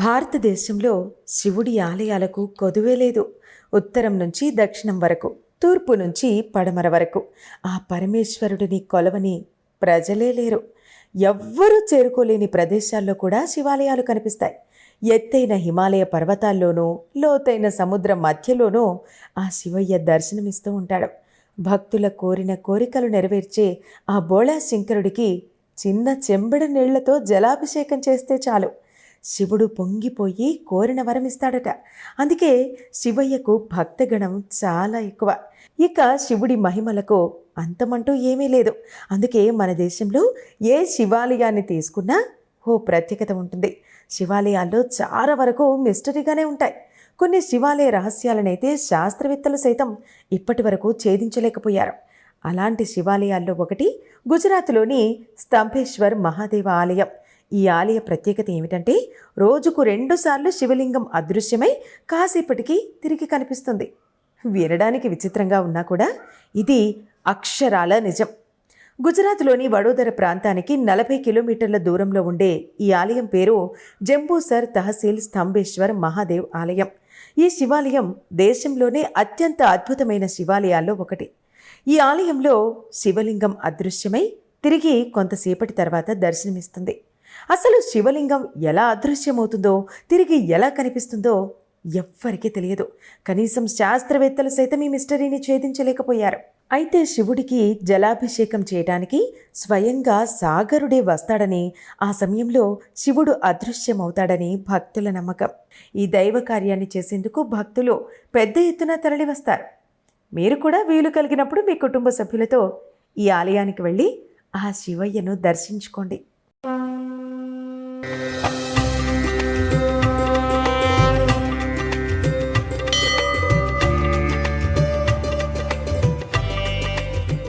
భారతదేశంలో శివుడి ఆలయాలకు కొదువే లేదు. ఉత్తరం నుంచి దక్షిణం వరకు తూర్పు నుంచి పడమర వరకు. ఆ పరమేశ్వరుడిని కొలవని ప్రజలే లేరు. ఎవ్వరూ చేరుకోలేని ప్రదేశాల్లో కూడా శివాలయాలు కనిపిస్తాయి. ఎత్తైన హిమాలయ పర్వతాల్లోనూ లోతైన సముద్ర మధ్యలోనూ ఆ శివయ్య దర్శనమిస్తూ ఉంటాడు. భక్తుల కోరిన కోరికలు నెరవేర్చే ఆ బోళా శంకరుడికి చిన్న చెంబడి నీళ్ళతో జలాభిషేకం చేస్తే చాలు. శివుడు పొంగిపోయి కోరిన వరం ఇస్తాడట. అందుకే శివయ్యకు భక్తగణం చాలా ఎక్కువ. ఇక శివుడి మహిమలకు అంతమంటూ ఏమీ లేదు. అందుకే మన దేశంలో ఏ శివాలయాన్ని తీసుకున్నా ఓ ప్రత్యేకత ఉంటుంది. శివాలయాల్లో చాలా వరకు మిస్టరీగానే ఉంటాయి. కొన్ని శివాలయ రహస్యాలనైతే శాస్త్రవేత్తలు సైతం ఇప్పటి వరకు ఛేదించలేకపోయారు. అలాంటి శివాలయాల్లో ఒకటి గుజరాత్లోని స్తంభేశ్వర్ మహాదేవ ఆలయం. ఈ ఆలయ ప్రత్యేకత ఏమిటంటే రోజుకు రెండుసార్లు శివలింగం అదృశ్యమై కాసేపటికి తిరిగి కనిపిస్తుంది. వినడానికి విచిత్రంగా ఉన్నా కూడా ఇది అక్షరాల నిజం. గుజరాత్లోని వడోదర ప్రాంతానికి నలభై కిలోమీటర్ల దూరంలో ఉండే ఈ ఆలయం పేరు జంబూసర్ తహసీల్ స్తంభేశ్వర్ మహాదేవ్ ఆలయం. ఈ శివాలయం దేశంలోనే అత్యంత అద్భుతమైన శివాలయాల్లో ఒకటి. ఈ ఆలయంలో శివలింగం అదృశ్యమై తిరిగి కొంతసేపటి తర్వాత దర్శనమిస్తుంది. అసలు శివలింగం ఎలా అదృశ్యమవుతుందో తిరిగి ఎలా కనిపిస్తుందో ఎవ్వరికీ తెలియదు. కనీసం శాస్త్రవేత్తలు సైతం ఈ మిస్టరీని ఛేదించలేకపోయారు. అయితే శివుడికి జలాభిషేకం చేయటానికి స్వయంగా సాగరుడే వస్తాడని ఆ సమయంలో శివుడు అదృశ్యమవుతాడని భక్తుల నమ్మకం. ఈ దైవ కార్యాన్ని చేసేందుకు భక్తులు పెద్ద ఎత్తున తరలివస్తారు. మీరు కూడా వీలు కలిగినప్పుడు మీ కుటుంబ సభ్యులతో ఈ ఆలయానికి వెళ్ళి ఆ శివయ్యను దర్శించుకోండి.